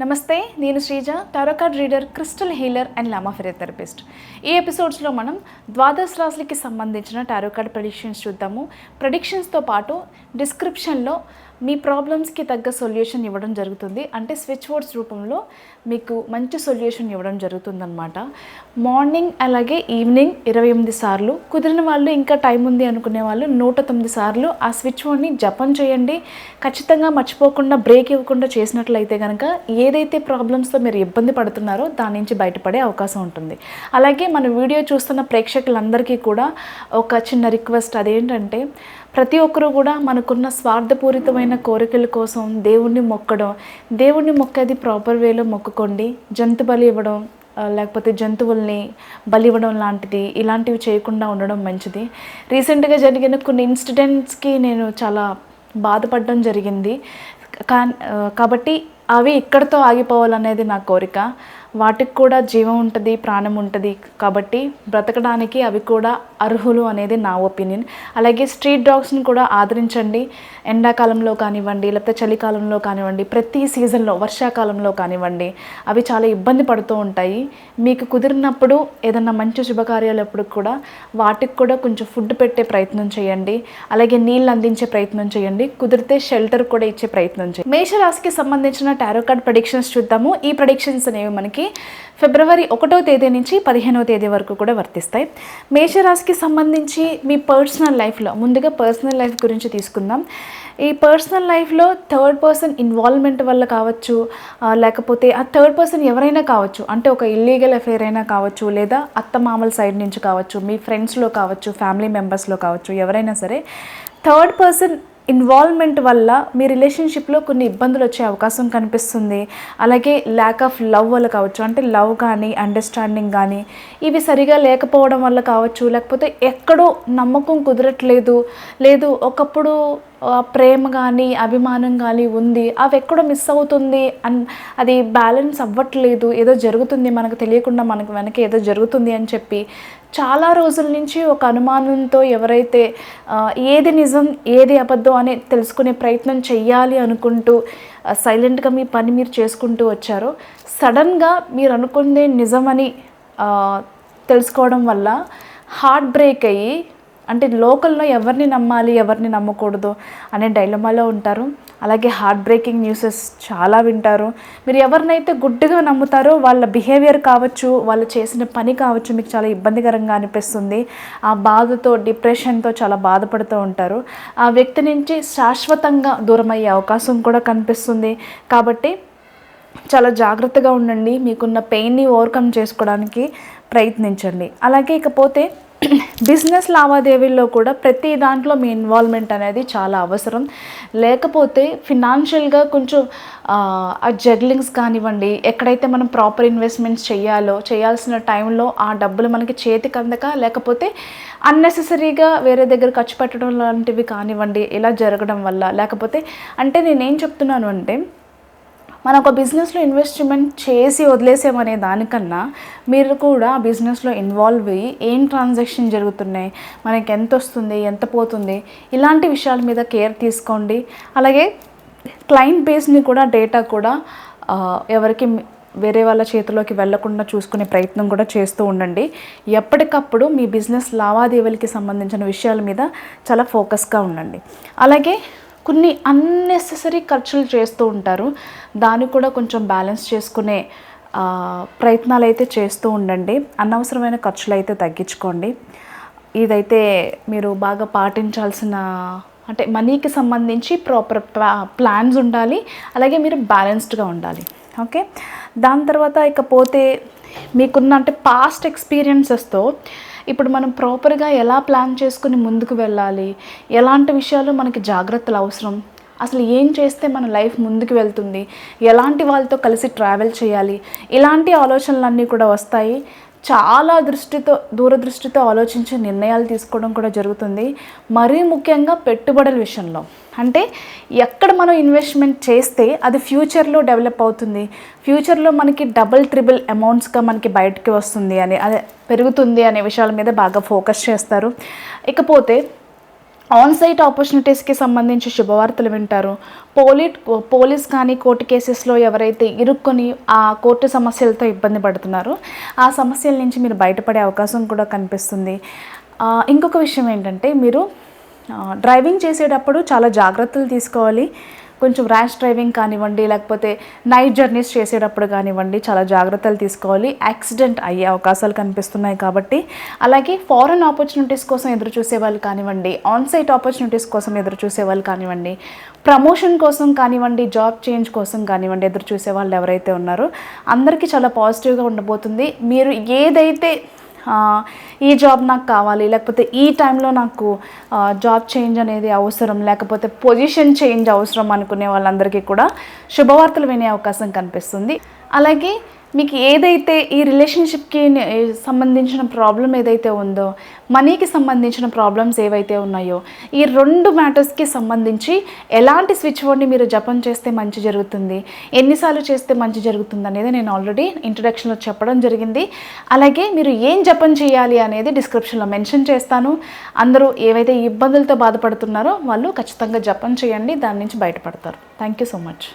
నమస్తే నేను Sreeja tarot card reader crystal healer and లామా ఫిజియోథెరపిస్ట్ ఈ ఎపిసోడ్స్లో మనం ద్వాదశ రాశులకి సంబంధించిన టారోకార్డ్ ప్రెడిక్షన్స్ చూద్దాము. ప్రెడిక్షన్స్తో పాటు డిస్క్రిప్షన్లో మీ ప్రాబ్లమ్స్కి తగ్గ సొల్యూషన్ ఇవ్వడం జరుగుతుంది. అంటే స్విచ్ బోర్డ్స్ రూపంలో మీకు మంచి సొల్యూషన్ ఇవ్వడం జరుగుతుందనమాట మార్నింగ్ అలాగే ఈవినింగ్ ఇరవై ఎనిమిది సార్లు కుదిరిన వాళ్ళు ఇంకా టైం ఉంది అనుకునే వాళ్ళు నూట తొమ్మిది సార్లు ఆ స్విచ్ బోర్డ్ని జపం చేయండి. ఖచ్చితంగా మర్చిపోకుండా బ్రేక్ ఇవ్వకుండా చేసినట్లయితే కనుక ఏదైతే ప్రాబ్లమ్స్తో మీరు ఇబ్బంది పడుతున్నారో దాని నుంచి బయటపడే అవకాశం ఉంటుంది. అలాగే మన వీడియో చూస్తున్న ప్రేక్షకులందరికీ కూడా ఒక చిన్న రిక్వెస్ట్ అదేంటంటే ప్రతి ఒక్కరూ కూడా మనకున్న స్వార్థపూరితమైన కోరికల కోసం దేవుణ్ణి మొక్కడం దేవుణ్ణి మొక్కేది ప్రాపర్ వేలో మొక్కుకోండి. జంతు బలి ఇవ్వడం లేకపోతే జంతువుల్ని బలి ఇవ్వడం లాంటిది ఇలాంటివి చేయకుండా ఉండడం మంచిది. రీసెంట్గా జరిగిన కొన్ని ఇన్సిడెంట్స్కి నేను చాలా బాధపడడం జరిగింది. కా కాబట్టి అవి ఇక్కడితో ఆగిపోవాలనేది నా కోరిక. వాటికి కూడా జీవం ఉంటుంది ప్రాణం ఉంటుంది కాబట్టి బ్రతకడానికి అవి కూడా అర్హులు అనేది నా ఒపీనియన్. అలాగే స్ట్రీట్ డాగ్స్ని కూడా ఆదరించండి. ఎండాకాలంలో కానివ్వండి లేకపోతే చలికాలంలో కానివ్వండి ప్రతి సీజన్లో వర్షాకాలంలో కానివ్వండి అవి చాలా ఇబ్బంది పడుతూ ఉంటాయి. మీకు కుదిరినప్పుడు ఏదన్నా మంచి శుభకార్యాలప్పుడు కూడా వాటికి కూడా కొంచెం ఫుడ్ పెట్టే ప్రయత్నం చేయండి. అలాగే నీళ్ళు అందించే ప్రయత్నం చేయండి. కుదిరితే షెల్టర్ కూడా ఇచ్చే ప్రయత్నం చేయండి. మేషరాశికి సంబంధించిన టారో కార్డ్ ప్రొడిక్షన్స్ చూద్దాము. ఈ ప్రొడిక్షన్స్ అనేవి మనకి ఫిబ్రవరి ఒకటో తేదీ నుంచి పదిహేనవ తేదీ వరకు కూడా వర్తిస్తాయి. మేషరాశికి సంబంధించి మీ పర్సనల్ లైఫ్లో ముందుగా పర్సనల్ లైఫ్ గురించి తీసుకుందాం. ఈ పర్సనల్ లైఫ్లో థర్డ్ పర్సన్ ఇన్వాల్వ్మెంట్ వల్ల కావచ్చు లేకపోతే ఆ థర్డ్ పర్సన్ ఎవరైనా కావచ్చు అంటే ఒక ఇల్లీగల్ అఫేర్ అయినా కావచ్చు లేదా అత్త మామల సైడ్ నుంచి కావచ్చు మీ ఫ్రెండ్స్లో కావచ్చు ఫ్యామిలీ మెంబర్స్లో కావచ్చు ఎవరైనా సరే థర్డ్ పర్సన్ ఇన్వాల్వ్మెంట్ వల్ల మీ రిలేషన్షిప్లో కొన్ని ఇబ్బందులు వచ్చే అవకాశం కనిపిస్తుంది. అలాగే ల్యాక్ ఆఫ్ లవ్ వల్ల కావచ్చు అంటే లవ్ కానీ అండర్స్టాండింగ్ కానీ ఇవి సరిగా లేకపోవడం వల్ల కావచ్చు లేకపోతే ఎక్కడో నమ్మకం కుదరట్లేదు. లేదు ఒకప్పుడు ప్రేమ కానీ అభిమానం కానీ ఉంది. అవి ఎక్కడో మిస్ అవుతుంది అన్ అది బ్యాలెన్స్ అవ్వట్లేదు. ఏదో జరుగుతుంది మనకు తెలియకుండా మనకు వెనక ఏదో జరుగుతుంది అని చెప్పి చాలా రోజుల నుంచి ఒక అనుమానంతో ఎవరైతే ఏది నిజం ఏది అబద్ధం అని తెలుసుకునే ప్రయత్నం చెయ్యాలి అనుకుంటూ సైలెంట్గా మీ పని మీరు చేసుకుంటూ వచ్చారో సడన్గా మీరు అనుకుందే నిజమని తెలుసుకోవడం వల్ల హార్ట్ బ్రేక్ అయ్యి అంటే లోకల్లో ఎవరిని నమ్మాలి ఎవరిని నమ్మకూడదు అనే డైలమాలో ఉంటారు. అలాగే హార్ట్ బ్రేకింగ్ న్యూసెస్ చాలా వింటారు. మీరు ఎవరినైతే గుడ్డుగా నమ్ముతారో వాళ్ళ బిహేవియర్ కావచ్చు వాళ్ళు చేసిన పని కావచ్చు మీకు చాలా ఇబ్బందికరంగా అనిపిస్తుంది. ఆ బాధతో డిప్రెషన్తో చాలా బాధపడుతూ ఉంటారు. ఆ వ్యక్తి నుంచి శాశ్వతంగా దూరం అయ్యే అవకాశం కూడా కనిపిస్తుంది. కాబట్టి చాలా జాగ్రత్తగా ఉండండి. మీకున్న పెయిన్ని ఓవర్కమ్ చేసుకోవడానికి ప్రయత్నించండి. అలాగే ఇకపోతే బిజినెస్ లావాదేవీల్లో కూడా ప్రతి దాంట్లో మీ ఇన్వాల్వ్మెంట్ అనేది చాలా అవసరం. లేకపోతే ఫినాన్షియల్గా కొంచెం ఆ, ఆ జగ్లింగ్స్ కానివ్వండి ఎక్కడైతే మనం ప్రాపర్ ఇన్వెస్ట్మెంట్స్ చేయాలో చేయాల్సిన టైంలో ఆ డబ్బులు మనకి చేతికి అందక లేకపోతే అన్నెసెసరీగా వేరే దగ్గర ఖర్చు పెట్టడం లాంటివి కానివ్వండి ఇలా జరగడం వల్ల. లేకపోతే అంటే నేనేం చెప్తున్నాను అంటే మనం ఒక బిజినెస్లో ఇన్వెస్ట్మెంట్ చేసి వదిలేసామనే దానికన్నా మీరు కూడా బిజినెస్లో ఇన్వాల్వ్ అయ్యి ఏం ట్రాన్సాక్షన్ జరుగుతున్నాయి మనకి ఎంత వస్తుంది ఎంత పోతుంది ఇలాంటి విషయాల మీద కేర్ తీసుకోండి. అలాగే క్లయింట్ బేస్ని కూడా డేటా కూడా ఎవరికి వేరే వాళ్ళ చేతిలోకి వెళ్ళకుండా చూసుకునే ప్రయత్నం కూడా చేస్తూ ఉండండి. ఎప్పటికప్పుడు మీ బిజినెస్ లావాదేవీలకి సంబంధించిన విషయాల మీద చాలా ఫోకస్గా ఉండండి. అలాగే కొన్ని అన్నెసెసరీ ఖర్చులు చేస్తూ ఉంటారు. దాన్ని కూడా కొంచెం బ్యాలెన్స్ చేసుకునే ప్రయత్నాలు అయితే చేస్తూ ఉండండి. అనవసరమైన ఖర్చులు అయితే తగ్గించుకోండి. ఇదైతే మీరు బాగా పాటించాల్సిన అంటే మనీకి సంబంధించి ప్రాపర్ ప్లాన్స్ ఉండాలి. అలాగే మీరు బ్యాలెన్స్డ్గా ఉండాలి. ఓకే? దాని తర్వాత ఇకపోతే మీకున్న అంటే పాస్ట్ ఎక్స్పీరియన్సెస్తో ఇప్పుడు మనం ప్రాపర్గా ఎలా ప్లాన్ చేసుకుని ముందుకు వెళ్ళాలి? ఎలాంటి విషయాలు మనకి జాగ్రత్తలు అవసరం? అసలు ఏం చేస్తే మన లైఫ్ ముందుకు వెళ్తుంది? ఎలాంటి వాళ్ళతో కలిసి ట్రావెల్ చేయాలి? ఇలాంటి ఆలోచనలన్నీ కూడా వస్తాయి. చాలా దృష్టితో దూరదృష్టితో ఆలోచించి నిర్ణయాలు తీసుకోవడం కూడా జరుగుతుంది. మరీ ముఖ్యంగా పెట్టుబడుల విషయంలో. అంటే ఎక్కడ మనం ఇన్వెస్ట్మెంట్ చేస్తే అది ఫ్యూచర్లో డెవలప్ అవుతుంది. ఫ్యూచర్లో మనకి డబుల్ ట్రిబుల్ అమౌంట్స్గా మనకి బయటకి వస్తుంది అని అదే పెరుగుతుంది అనే విషయాల మీద బాగా ఫోకస్ చేస్తారు. ఇకపోతే ఆన్ సైట్ ఆపర్చునిటీస్కి సంబంధించి శుభవార్తలు వింటారు. పోలీట్ పోలీస్ కానీ కోర్టు కేసెస్లో ఎవరైతే ఇరుక్కొని ఆ కోర్టు సమస్యలతో ఇబ్బంది పడుతున్నారో ఆ సమస్యల నుంచి మీరు బయటపడే అవకాశం కూడా కనిపిస్తుంది. ఇంకొక విషయం ఏంటంటే మీరు డ్రైవింగ్ చేసేటప్పుడు చాలా జాగ్రత్తలు తీసుకోవాలి. కొంచెం ర్యాష్ డ్రైవింగ్ కానివ్వండి లేకపోతే నైట్ జర్నీస్ చేసేటప్పుడు కానివ్వండి చాలా జాగ్రత్తలు తీసుకోవాలి. యాక్సిడెంట్ అయ్యే అవకాశాలు కనిపిస్తున్నాయి కాబట్టి. అలాగే ఫారెన్ ఆపర్చునిటీస్ కోసం ఎదురు చూసే వాళ్ళు కానివ్వండి ఆన్సైట్ ఆపర్చునిటీస్ కోసం ఎదురు చూసే వాళ్ళు కానివ్వండి ప్రమోషన్ కోసం కానివ్వండి జాబ్ చేంజ్ కోసం కానివ్వండి ఎదురు చూసే వాళ్ళు ఎవరైతే ఉన్నారో అందరికీ చాలా పాజిటివ్గా ఉండబోతుంది. మీరు ఏదైతే ఈ జాబ్ నాకు కావాలి లేకపోతే ఈ టైంలో నాకు జాబ్ చేంజ్ అనేది అవసరం లేకపోతే పొజిషన్ చేంజ్ అవసరం అనుకునే వాళ్ళందరికీ కూడా శుభవార్తలు వినే అవకాశం కనిపిస్తుంది. అలాగే మీకు ఏదైతే ఈ రిలేషన్షిప్కి సంబంధించిన ప్రాబ్లం ఏదైతే ఉందో మనీకి సంబంధించిన ప్రాబ్లమ్స్ ఏవైతే ఉన్నాయో ఈ రెండు మ్యాటర్స్కి సంబంధించి ఎలాంటి స్విచ్ బోర్డ్ని మీరు జపం చేస్తే మంచి జరుగుతుంది ఎన్నిసార్లు చేస్తే మంచి జరుగుతుంది అనేది నేను ఆల్రెడీ ఇంట్రడక్షన్లో చెప్పడం జరిగింది. అలాగే మీరు ఏం జపం చేయాలి అనేది డిస్క్రిప్షన్లో మెన్షన్ చేస్తాను. అందరూ ఏవైతే ఇబ్బందులతో బాధపడుతున్నారో వాళ్ళు ఖచ్చితంగా జపం చేయండి దాని నుంచి బయటపడతారు. Thank you so much